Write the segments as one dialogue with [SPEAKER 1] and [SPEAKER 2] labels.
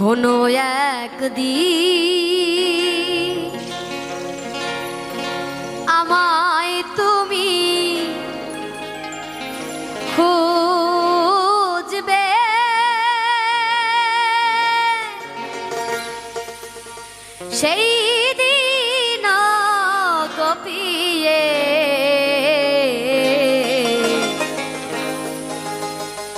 [SPEAKER 1] কোনো একদিন। আমায় তুমি খুঁজবে। সেই দিন কপিয়ে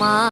[SPEAKER 1] 吗？